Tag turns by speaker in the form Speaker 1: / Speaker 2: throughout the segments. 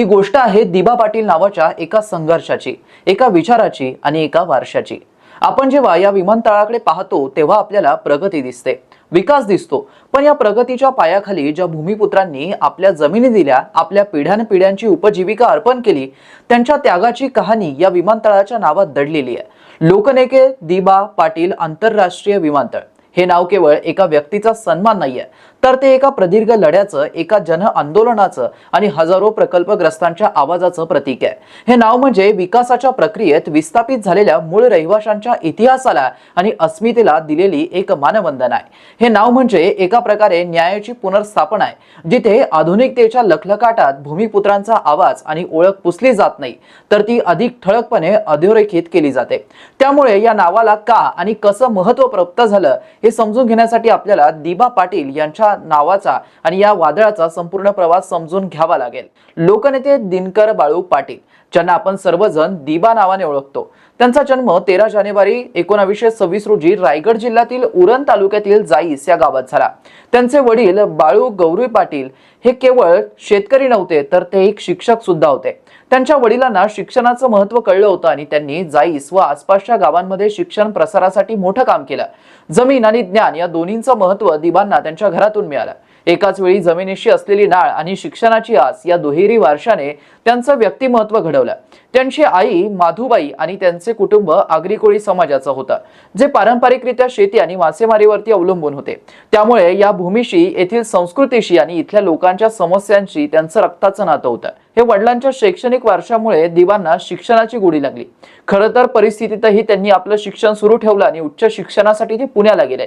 Speaker 1: ही गोष्ट आहे दिबा पाटील नावाच्या एका संघर्षाची एका विचाराची आणि एका वारशाची. आपण जेव्हा या विमानतळाकडे पाहतो तेव्हा आपल्याला प्रगती दिसते. विकास दिसतो. पण या प्रगतीच्या पायाखाली ज्या भूमिपुत्रांनी आपल्या जमिनी दिल्या आपल्या पिढ्यानपिढ्यांची उपजीविका अर्पण केली त्यांच्या त्यागाची कहाणी या विमानतळाच्या नावात दडलेली आहे. लोकनेके दिबा पाटील आंतरराष्ट्रीय विमानतळ. हे नाव केवळ एका व्यक्तीचा सन्मान नाहीये. तर ते एका प्रदीर्घ लढ्याचं एका जन आंदोलनाचं आणि हजारो प्रकल्पग्रस्तांच्या आवाजाचं प्रतीक आहे. हे नाव म्हणजे विकासाच्या प्रक्रियेत विस्थापित झालेल्या मूळ रहिवाशांच्या इतिहासाला आणि अस्मितेला दिलेली एक मानवंदन आहे. हे नाव म्हणजे एका प्रकारे न्यायाची पुनर्स्थापना आहे जिथे आधुनिकतेच्या लखलकाटात भूमिपुत्रांचा आवाज आणि ओळख पुसली जात नाही तर ती अधिक ठळकपणे अधोरेखित केली जाते. त्यामुळे या नावाला का आणि कसं महत्त्व प्राप्त झालं हे समजून घेण्यासाठी आपल्याला दिबा पाटील यांच्या नावाचा आणि या वादळाचा संपूर्ण प्रवास समजून घ्यावा लागेल. लोकनेते दिनकर बाळू पाटील. ज्यांना आपण सर्वजण दिबा नावाने ओळखतो. त्यांचा जन्म तेरा जानेवारी एकोणावीसशे सव्वीस रोजी रायगड जिल्ह्यातील उरण तालुक्यातील जाईस या गावात झाला. त्यांचे वडील बाळू गौरी पाटील हे केवळ शेतकरी नव्हते तर ते एक शिक्षक सुद्धा होते. त्यांच्या वडिलांना शिक्षणाचं महत्त्व कळलं होतं आणि त्यांनी जाईस व आसपासच्या गावांमध्ये शिक्षण प्रसारासाठी मोठं काम केलं. जमीन आणि ज्ञान या दोन्हींचं महत्त्व दिबांना त्यांच्या घरातून मिळालं. एकाच वेळी जमिनीशी असलेली नाळ आणि शिक्षणाची आस या दुहेरी वारशाने त्यांचं व्यक्तिमत्व घडवलं. त्यांची आई माधुबाई आणि त्यांचे कुटुंब आगरी कोळी समाजाचं होतं जे पारंपरिकरित्या शेती आणि मासेमारीवरती अवलंबून होते. त्यामुळे या भूमीशी येथील संस्कृतीशी आणि इथल्या लोकांच्या समस्यांशी त्यांचं रक्ताचं नातं होतं. हे वडिलांच्या शैक्षणिक वारशामुळे दिवांना शिक्षणाची गोडी लागली. खरं तर परिस्थितीतही त्यांनी आपलं शिक्षण सुरू ठेवलं आणि उच्च शिक्षणासाठी ते पुण्याला गेले.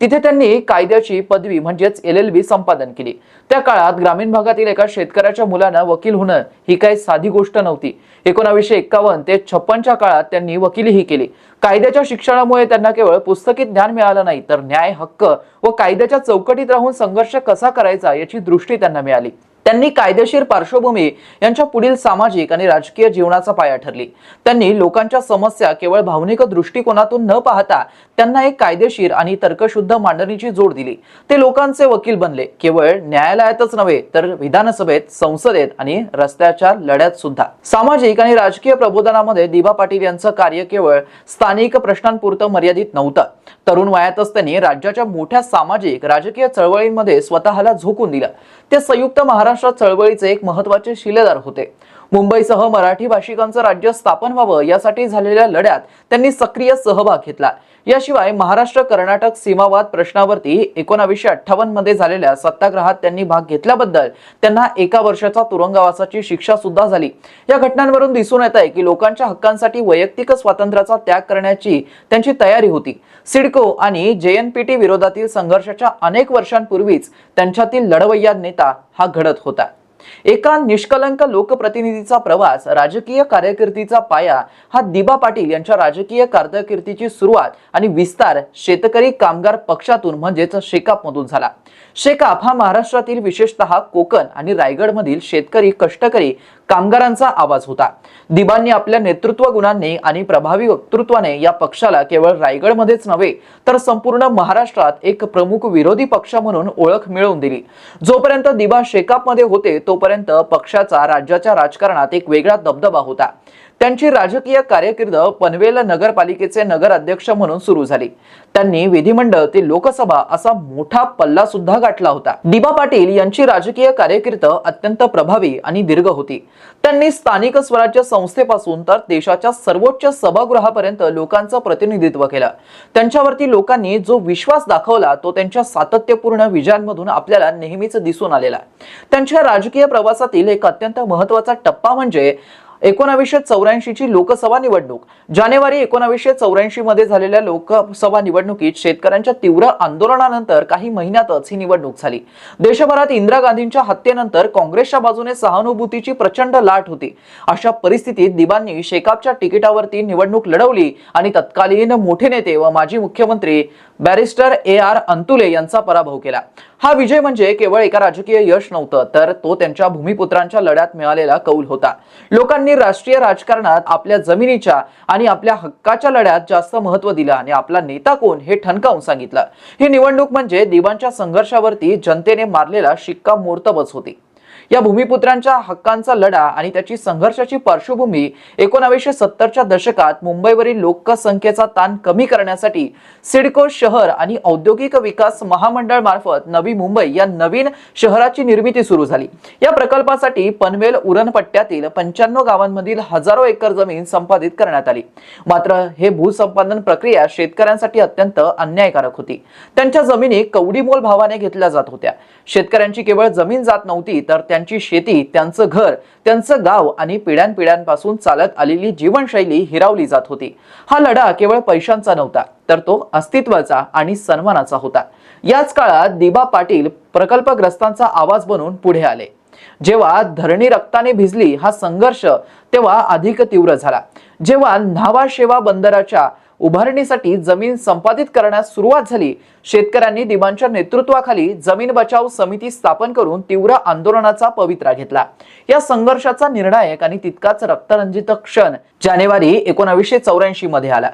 Speaker 1: तिथे त्यांनी कायद्याची पदवी म्हणजेच एल एल बी संपादन केली. त्या काळात ग्रामीण भागातील एका शेतकऱ्याच्या मुलानं वकील होणं ही काही साधी गोष्ट नव्हती. एकोणावीसशे एक्कावन्न ते छप्पनच्या काळात त्यांनी वकिलीही केली. कायद्याच्या शिक्षणामुळे त्यांना केवळ पुस्तकी ज्ञान मिळालं नाही तर न्याय हक्क व कायद्याच्या चौकटीत राहून संघर्ष कसा करायचा याची दृष्टी त्यांना मिळाली. त्यांनी कायदेशीर पार्श्वभूमी यांच्या पुढील सामाजिक आणि राजकीय जीवनाचा पाया ठरली. त्यांनी लोकांच्या समस्या केवळ भावनिक दृष्टिकोनातून न पाहता त्यांना एक कायदेशीर आणि तर्कशुद्ध मांडणीची जोड दिली. ते लोकांचे वकील बनले. केवळ न्यायालयातच नव्हे तर विधानसभेत संसदेत आणि रस्त्याच्या लढ्यात सुद्धा. सामाजिक आणि राजकीय प्रबोधनामध्ये दिबा पाटील यांचं कार्य केवळ स्थानिक प्रश्नांपुरतं मर्यादित नव्हतं. तरुण वयातच त्यांनी राज्याच्या मोठ्या सामाजिक राजकीय चळवळींमध्ये स्वतःला झोकून दिलं. ते संयुक्त महाराष्ट्र चळवळीचे एक महत्त्वाचे शिलेदार होते. मुंबईसह मराठी भाषिकांचं राज्य स्थापन व्हावं यासाठी झालेल्या लढ्यात त्यांनी सक्रिय सहभाग घेतला. याशिवाय महाराष्ट्र कर्नाटक सीमावाद प्रश्नावरती एकोणावीसशे अठ्ठावन्नमध्ये झालेल्या सत्याग्रहात त्यांनी भाग घेतल्याबद्दल त्यांना एका वर्षाचा तुरुंगवासाची शिक्षा सुद्धा झाली. या घटनांवरून दिसून येत आहे की लोकांच्या हक्कांसाठी वैयक्तिक स्वातंत्र्याचा त्याग करण्याची त्यांची तयारी होती. सिडको आणि जेएनपीटी विरोधातील संघर्षाच्या अनेक वर्षांपूर्वीच त्यांच्यातील लढवय्या नेता हा घडत होता. एका निष्कलंक लोकप्रतिनिधीचा प्रवास राजकीय कारकिर्दीचा पाया हा दिबा पाटील यांच्या राजकीय कारकिर्दीची सुरुवात आणि विस्तार शेतकरी कामगार पक्षातून म्हणजेच शेकाप मधून झाला. शेकाप हा महाराष्ट्रातील विशेषतः कोकण आणि रायगडमधील शेतकरी कष्टकरी कामगारांचा आवाज होता. दिबांनी आपल्या नेतृत्व गुणांनी आणि प्रभावी वक्तृत्वाने या पक्षाला केवळ रायगडमध्येच नव्हे तर संपूर्ण महाराष्ट्रात एक प्रमुख विरोधी पक्ष म्हणून ओळख मिळवून दिली. जोपर्यंत दिबा शेकापमध्ये होते तोपर्यंत पक्षाचा राज्याच्या राजकारणात एक वेगळा दबदबा होता. त्यांची राजकीय कारकीर्द पनवेल नगरपालिकेचे नगर अध्यक्ष म्हणून सुरू झाली. त्यांनी विधिमंडळ ते लोकसभा असा मोठा पल्ला सुद्धा गाठला होता. दिबा पाटील यांची राजकीय कारकीर्द अत्यंत प्रभावी आणि दीर्घ होती. त्यांनी स्थानिक स्वराज्य संस्थेपासून तर देशाच्या सर्वोच्च सभागृहापर्यंत लोकांचं प्रतिनिधित्व केलं. त्यांच्यावरती लोकांनी जो विश्वास दाखवला तो त्यांच्या सातत्यपूर्ण विजयांमधून आपल्याला नेहमीच दिसून आलेला. त्यांच्या राजकीय प्रवासातील एक अत्यंत महत्त्वाचा टप्पा म्हणजे एकोणावीसशे चौऱ्याऐंशीची लोकसभा निवडणूक. जानेवारी एकोणावीसशे चौऱ्याऐंशी मध्ये झालेल्या लोकसभा निवडणुकीत शेतकऱ्यांच्या तीव्र आंदोलनानंतर काही महिन्यातच ही निवडणूक झाली. देशभरात इंदिरा गांधींच्या हत्येनंतर काँग्रेसच्या बाजूने सहानुभूतीची प्रचंड लाट होती. अशा परिस्थितीत दिबांनी शेकापच्या तिकिटावरती निवडणूक लढवली आणि तत्कालीन मोठे नेते व माजी मुख्यमंत्री बॅरिस्टर ए आर अंतुले यांचा पराभव केला. हा विजय म्हणजे केवळ एका राजकीय यश नव्हतं तर तो त्यांच्या भूमिपुत्रांच्या लढ्यात मिळालेला कौल होता. लोकांनी राष्ट्रीय राजकारणात आपल्या जमिनीच्या आणि आपल्या हक्काच्या लढ्यात जास्त महत्त्व दिलं आणि आपला नेता कोण हे ठणकावून सांगितलं. ही निवडणूक म्हणजे दिवांच्या संघर्षावरती जनतेने मारलेला शिक्का मोर्तबच होती. या भूमिपुत्रांच्या हक्कांचा लढा आणि त्याची संघर्षाची पार्श्वभूमी एकोणावीसशे सत्तरच्या दशकात मुंबईवरील लोकसंख्येचा ताण कमी करण्यासाठी सिडको शहर आणि औद्योगिक विकास महामंडळ मार्फत नवी मुंबई या नवीन शहराची निर्मिती सुरू झाली. या प्रकल्पासाठी पनवेल उरण पट्ट्यातील पंच्याण्णव गावांमधील हजारो एकर जमीन संपादित करण्यात आली. मात्र हे भूसंपादन प्रक्रिया शेतकऱ्यांसाठी अत्यंत अन्यायकारक होती. त्यांच्या जमिनी कवडीमोल भावाने घेतल्या जात होत्या. शेतकऱ्यांची केवळ जमीन जात नव्हती तर त्यांची शेती त्यांचं घर त्यांचं गाव आणि पिढ्यानपिढ्यांपासून चालत आलेली जीवनशैली हिरावली जात होती. हा लढा केवळ पैशांचा नव्हता तर तो अस्तित्वाचा आणि सन्मानाचा होता. याच काळात दिबा पाटील प्रकल्पग्रस्तांचा आवाज बनून पुढे आले. जेव्हा धरणी रक्ताने भिजली हा संघर्ष तेव्हा अधिक तीव्र झाला. जेव्हा न्हावा शेवा बंदराच्या उभारणीसाठी जमीन संपादित करण्यास सुरुवात झाली. शेतकऱ्यांनी दिबांच्या नेतृत्वाखाली जमीन बचाव समिती स्थापन करून तीव्र आंदोलनाचा पवित्रा घेतला. या संघर्षाचा निर्णायक आणि तितकाच रक्तरंजित क्षण जानेवारी एकोणावीसशे चौऱ्याऐंशी मध्ये आला.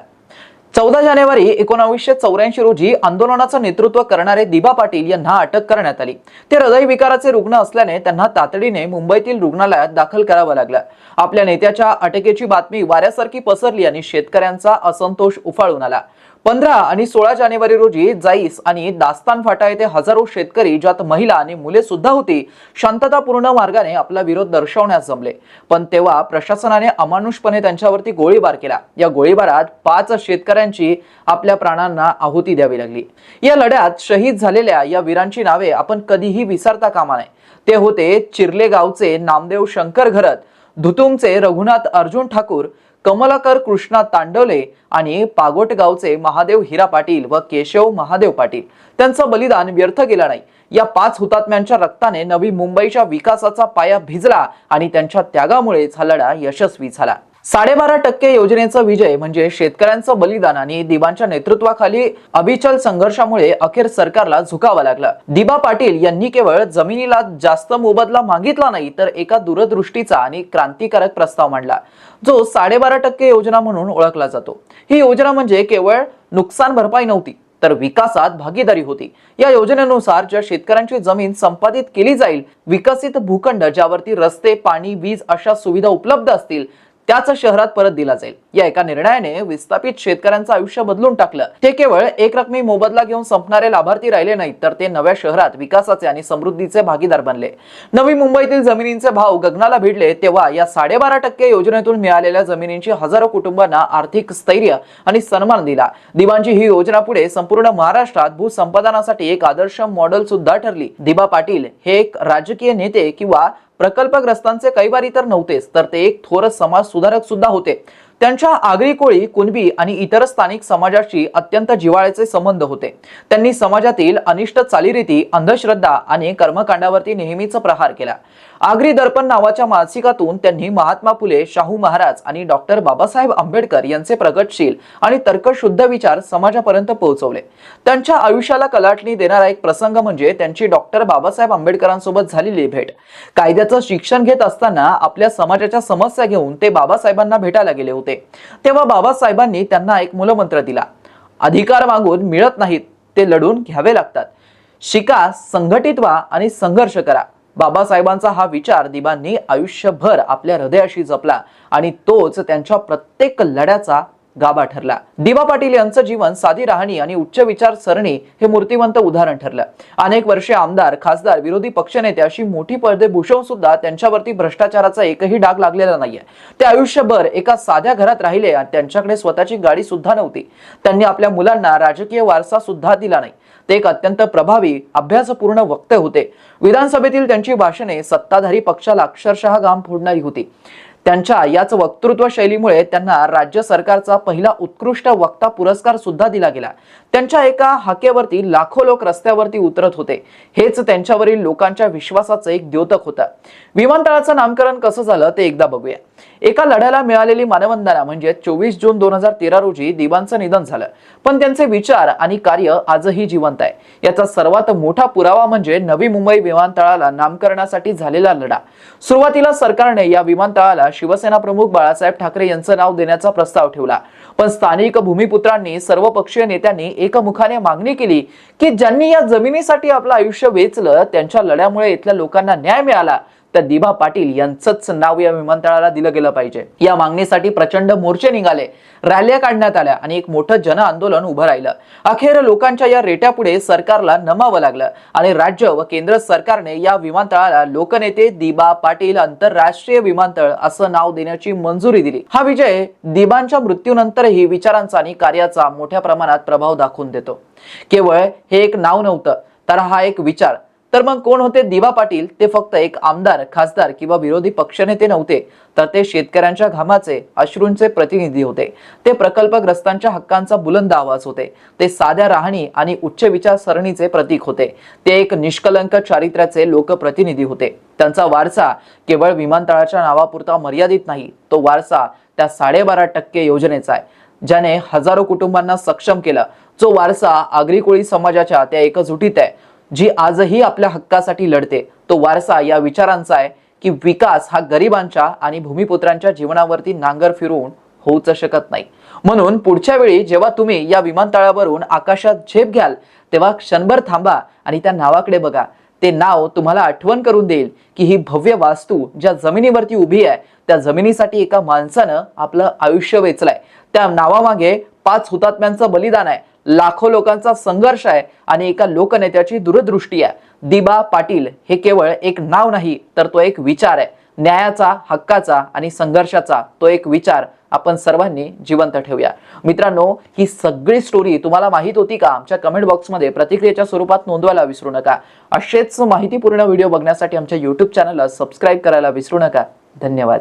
Speaker 1: चौदा जानेवारी एकोणावीसशे चौऱ्याऐंशी रोजी आंदोलनाचं नेतृत्व करणारे दिबा पाटील यांना अटक करण्यात आली. ते हृदयविकाराचे रुग्ण असल्याने त्यांना तातडीने मुंबईतील रुग्णालयात दाखल करावं लागलं. आपल्या नेत्याच्या अटकेची बातमी वाऱ्यासारखी पसरली आणि शेतकऱ्यांचा असंतोष उफाळून आला. पंधरा आणि सोळा जानेवारी रोजी जाईस आणि दास्तान फाटा येथे हजारो शेतकरी ज्यात महिला आणि मुले सुद्धा होती शांततापूर्ण मार्गाने आपला विरोध दर्शवण्यास जमले. पण तेव्हा प्रशासनाने अमानुषपणे त्यांच्यावरती गोळीबार केला. या गोळीबारात पाच शेतकऱ्यांची आपल्या प्राणांना आहुती द्यावी लागली. या लढ्यात शहीद झालेल्या या वीरांची नावे आपण कधीही विसरता कामा नये. ते होते चिरले गावचे नामदेव शंकर घरत धुतुमचे रघुनाथ अर्जुन ठाकूर कमलाकर कृष्णा तांडवले आणि पागोटगावचे महादेव हिरा पाटील व केशव महादेव पाटील त्यांचं बलिदान व्यर्थ गेलं नाही. या पाच हुतात्म्यांच्या रक्ताने नवी मुंबईच्या विकासाचा पाया भिजला आणि त्यांच्या त्यागामुळेच हा लढा यशस्वी झाला. साडेबारा टक्के योजनेचा विजय म्हणजे शेतकऱ्यांचं बलिदान आणि दिबांच्या नेतृत्वाखाली अभिचल संघर्षामुळे अखेर सरकारला झुकावं लागलं. दिबा पाटील यांनी केवळ जमिनीला जास्त मोबदला मागितला नाही तर एका दूरदृष्टीचा आणि क्रांतिकारक प्रस्ताव मांडला. जो साडेबारा टक्के योजना म्हणून ओळखला जातो. ही योजना म्हणजे केवळ नुकसान भरपाई नव्हती तर विकासात भागीदारी होती. या योजनेनुसार ज्या शेतकऱ्यांची जमीन संपादित केली जाईल विकसित भूखंड ज्यावरती रस्ते पाणी वीज अशा सुविधा उपलब्ध असतील त्याच शहरात परत दिला जाईल. या एका निर्णयाने विस्थापित शेतकऱ्यांचं आयुष्य बदलून टाकलं. ते केवळ एक रकमी मोबदला घेऊन संपणारे लाभार्थी राहिले नाहीत तर ते नव्या शहरात विकासाचे आणि समृद्धीचे भागीदार बनले. नवी मुंबईतील जमिनींचे भाव गगनाला भिडले तेव्हा या साडेबारा टक्के योजनेतून मिळालेल्या जमिनींची हजारो कुटुंबांना आर्थिक स्थैर्य आणि सन्मान दिला. दिवांची ही योजना पुढे संपूर्ण महाराष्ट्रात भूसंपादनासाठी एक आदर्श मॉडेल सुद्धा ठरली. दिबा पाटील हे एक राजकीय नेते किंवा प्रकल्पग्रस्तांचे कैवारी तर नव्हतेच तर ते एक थोर समाज सुधारक सुद्धा होते. त्यांच्या आगरी कोळी कुणबी आणि इतर स्थानिक समाजाशी अत्यंत जिव्हाळ्याचे संबंध होते. त्यांनी समाजातील अनिष्ट चालीरीती अंधश्रद्धा आणि कर्मकांडावरती नेहमीच प्रहार केला. आगरी दर्पण नावाच्या मासिकातून त्यांनी महात्मा फुले शाहू महाराज आणि डॉक्टर बाबासाहेब आंबेडकर यांचे प्रगतशील आणि तर्कशुद्ध विचार समाजापर्यंत पोहोचवले. त्यांच्या आयुष्याला कलाटणी देणारा एक प्रसंग म्हणजे त्यांची डॉक्टर बाबासाहेब आंबेडकरांसोबत झालेली भेट. कायद्याचं शिक्षण घेत असताना आपल्या समाजाच्या समस्या घेऊन ते बाबासाहेबांना भेटायला गेले होते. तेव्हा बाबासाहेबांनी त्यांना एक मूलमंत्र दिला. अधिकार मागून मिळत नाहीत ते लढून घ्यावे लागतात. शिका संघटित व्हा आणि संघर्ष करा. बाबासाहेबांचा हा विचार दिबांनी आयुष्यभर आपल्या हृदयाशी जपला आणि तोच त्यांच्या प्रत्येक लढ्याचा गाभा ठरला. दिबा पाटील यांचं जीवन साधी राहणी आणि उच्च विचार सरणी हे मूर्तिवंत उदाहरण ठरलं. अनेक वर्षे आमदार खासदार विरोधी पक्षनेते अशी मोठी पडदे भूषवून सुद्धा त्यांच्यावरती भ्रष्टाचाराचा एकही डाग लागलेला नाहीये. ते आयुष्यभर एका साध्या घरात राहिले आणि त्यांच्याकडे स्वतःची गाडी सुद्धा नव्हती. त्यांनी आपल्या मुलांना राजकीय वारसा सुद्धा दिला नाही. ते एक अत्यंत प्रभावी अभ्यासपूर्ण वक्ते होते. विधानसभेतील त्यांची भाषणे सत्ताधारी पक्षाला अक्षरशः घाम फोडणारी होती. त्यांच्या याच वक्तृत्व शैलीमुळे त्यांना राज्य सरकारचा पहिला उत्कृष्ट वक्ता पुरस्कार सुद्धा दिला गेला. त्यांच्या एका हाकेवरती लाखो लोक रस्त्यावरती उतरत होते. हेच त्यांच्यावरील लोकांच्या विश्वासाचं एक द्योतक होतं. विमानतळाचं नामकरण कसं झालं ते एकदा बघूया. एका लढ्याला मिळालेली मानवंदना म्हणजे चोवीस जून दोन हजार तेरा रोजी दिवांचं निधन झालं. पण त्यांचे विचार आणि कार्य आजही जिवंत आहे. याचा सर्वात मोठा पुरावा म्हणजे नवी मुंबई विमानतळाला नामकरणासाठी झालेला लढा. सुरुवातीला सरकारने या विमानतळाला शिवसेना प्रमुख बाळासाहेब ठाकरे यांचं नाव देण्याचा प्रस्ताव ठेवला. पण स्थानिक भूमिपुत्रांनी सर्व पक्षीय नेत्यांनी एकमुखाने मागणी केली की ज्यांनी या जमिनीसाठी आपलं आयुष्य वेचलं त्यांच्या लढ्यामुळे इथल्या लोकांना न्याय मिळाला. त्या दिबा पाटील यांचंच नाव या विमानतळाला दिलं गेलं पाहिजे. या मागणीसाठी प्रचंड मोर्चे निघाले रॅल्या काढण्यात आल्या आणि एक मोठं जन आंदोलन उभं राहिलं. अखेर लोकांच्या या रेट्यापुढे सरकारला नमावं लागलं आणि राज्य व केंद्र सरकारने या विमानतळाला लोकनेते दिबा पाटील आंतरराष्ट्रीय विमानतळ असं नाव देण्याची मंजुरी दिली. हा विजय दिबांच्या मृत्यूनंतरही विचारांचा आणि कार्याचा मोठ्या प्रमाणात प्रभाव दाखवून देतो. केवळ हे एक नाव नव्हतं तर हा एक विचार तर मग कोण होते? दिवा पाटील. ते फक्त एक आमदार खासदार किंवा विरोधी पक्षनेते नव्हते तर ते शेतकऱ्यांच्या घामाचे अश्रूंचे प्रतिनिधी होते. ते प्रकल्पग्रस्तांच्या हक्कांचा बुलंद आवाज होते. ते साध्या राहणी आणि उच्च विचारसरणीचे प्रतीक होते. ते एक निष्कलंक चारित्र्याचे लोकप्रतिनिधी होते. त्यांचा वारसा केवळ विमानतळाच्या नावापुरता मर्यादित नाही तो वारसा त्या साडेबारा टक्के योजनेचा आहे. ज्याने हजारो कुटुंबांना सक्षम केलं. जो वारसा आगरी कोळी समाजाच्या त्या एकजुटीत आहे जी आजही आपल्या हक्कासाठी लढते तो वारसा या विचारांचा आहे की विकास हा गरिबांच्या आणि भूमिपुत्रांच्या जीवनावरती नांगर फिरवून होऊच शकत नाही. म्हणून पुढच्या वेळी जेव्हा तुम्ही या विमानतळावरून आकाशात झेप घ्याल तेव्हा क्षणभर थांबा आणि त्या नावाकडे बघा. ते नाव तुम्हाला आठवण करून देईल की ही भव्य वास्तू ज्या जमिनीवरती उभी आहे त्या जमिनीसाठी एका माणसानं आपलं आयुष्य वेचलंय. त्या नावामागे पाच हुतात्म्यांचं बलिदान आहे लाखो लोकांचा संघर्ष आहे आणि एका लोकनेत्याची दूरदृष्टी आहे. दिबा पाटील हे केवळ एक नाव नाही तर तो एक विचार आहे. न्यायाचा हक्काचा आणि संघर्षाचा तो एक विचार आपण सर्वांनी जिवंत ठेवूया. मित्रांनो ही सगळी स्टोरी तुम्हाला माहीत होती का? आमच्या कमेंट बॉक्समध्ये प्रतिक्रियेच्या स्वरूपात नोंदवायला विसरू नका. असेच माहितीपूर्ण व्हिडिओ बघण्यासाठी आमच्या युट्यूब चॅनलला सबस्क्राईब करायला विसरू नका. धन्यवाद.